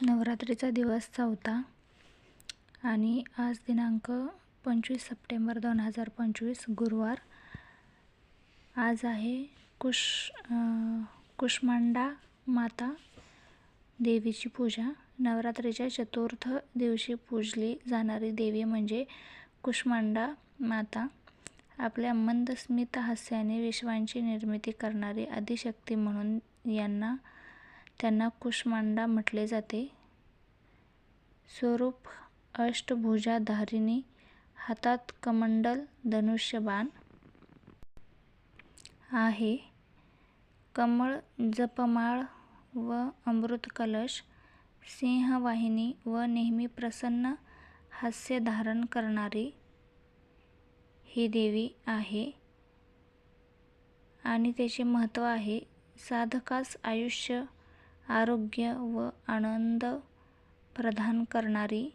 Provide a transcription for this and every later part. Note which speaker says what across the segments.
Speaker 1: नवरात्रीचा दिवस चौथा आणि आज दिनांक पंचवीस सप्टेंबर दोन हजार पंचवीस गुरुवार. आज आहे कुश कुष्मांडा माता देवीची पूजा. नवरात्रीच्या चतुर्थ दिवशी पूजली जाणारी देवी म्हणजे कुष्मांडा माता. आपल्या मंदस्मित हास्याने विश्वांची निर्मिती करणारी आदिशक्ती म्हणून यांना त्यांना कुष्मांडा म्हटले जाते. स्वरूप अष्टभुजाधारिणी हातात कमंडल धनुष्यबाण आहे. कमळ जपमाळ व अमृत कलश सिंहवाहिनी व नेहमी प्रसन्न हास्य धारण करणारी ही देवी आहे. आणि त्याचे महत्त्व आहे साधकास आयुष्य आरोग्य व आनंद प्रदान करणारी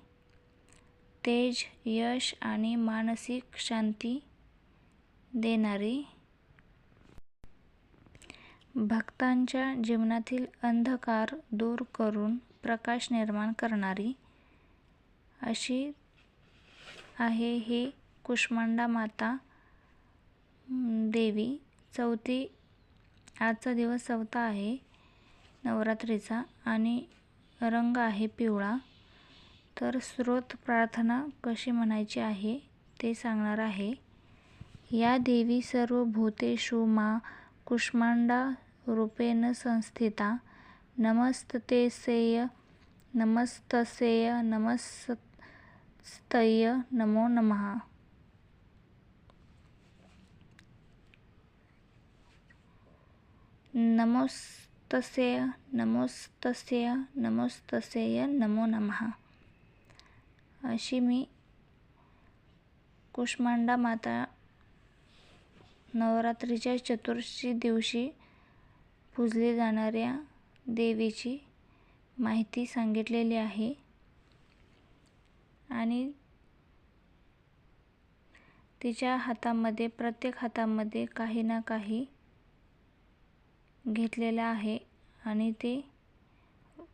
Speaker 1: तेज यश आणि मानसिक शांती देणारी भक्तांच्या जीवनातील अंधकार दूर करून प्रकाश निर्माण करणारी अशी आहे ही कुष्मांडा माता देवी. चौथी आजचा दिवस चौथा आहे. नवरात्रीचा आणि रंग आहे पिवळा. तर स्रोत प्रार्थना कशी म्हणायची आहे ते सांगणार आहे. या देवी सर्व भूतेषु मा कुष्मांडा रूपेण संस्थिता. नमस्ततेसेय नमस्तसेय नमस्तय नमो नमः. नमोस्तस्य नमोस्तस्य नमोस्तसेय नमो नमः. अशी मी कुष्मांडा माता नवरात्रीच्या चतुर्थी दिवशी पूजली जाणाऱ्या देवीची माहिती सांगितलेली आहे. आणि तिच्या हातामध्ये प्रत्येक हातामध्ये काही ना काही घेतलेलं आहे आणि ते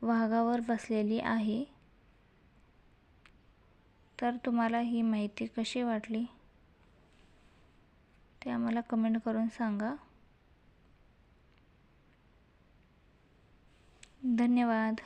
Speaker 1: वाघावर बसलेली आहे. तर तुम्हाला ही माहिती कशी वाटली? ते आम्हाला कमेंट करून सांगा. धन्यवाद.